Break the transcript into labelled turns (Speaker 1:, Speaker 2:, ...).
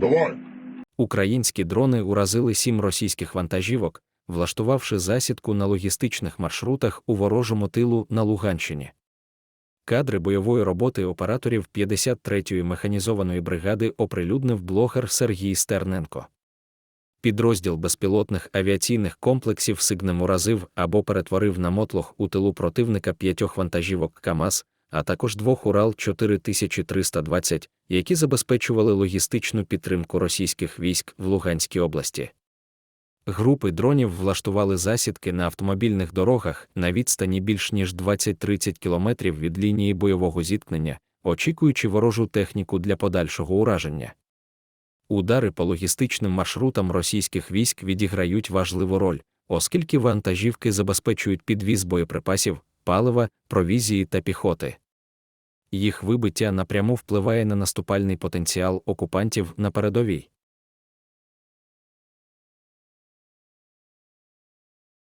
Speaker 1: Давай.
Speaker 2: Українські дрони уразили сім російських вантажівок, влаштувавши засідку на логістичних маршрутах у ворожому тилу на Луганщині. Кадри бойової роботи операторів 53-ї механізованої бригади оприлюднив блогер Сергій Стерненко. Підрозділ безпілотних авіаційних комплексів Сигнем уразив або перетворив на мотлох у тилу противника п'ятьох вантажівок КАМАЗ, а також двох Урал 4320, які забезпечували логістичну підтримку російських військ в Луганській області. Групи дронів влаштували засідки на автомобільних дорогах на відстані більш ніж 20-30 кілометрів від лінії бойового зіткнення, очікуючи ворожу техніку для подальшого ураження. Удари по логістичним маршрутам російських військ відіграють важливу роль, оскільки вантажівки забезпечують підвіз боєприпасів, палива, провізії та піхоти. Їх вибиття напряму впливає на наступальний потенціал окупантів на передовій.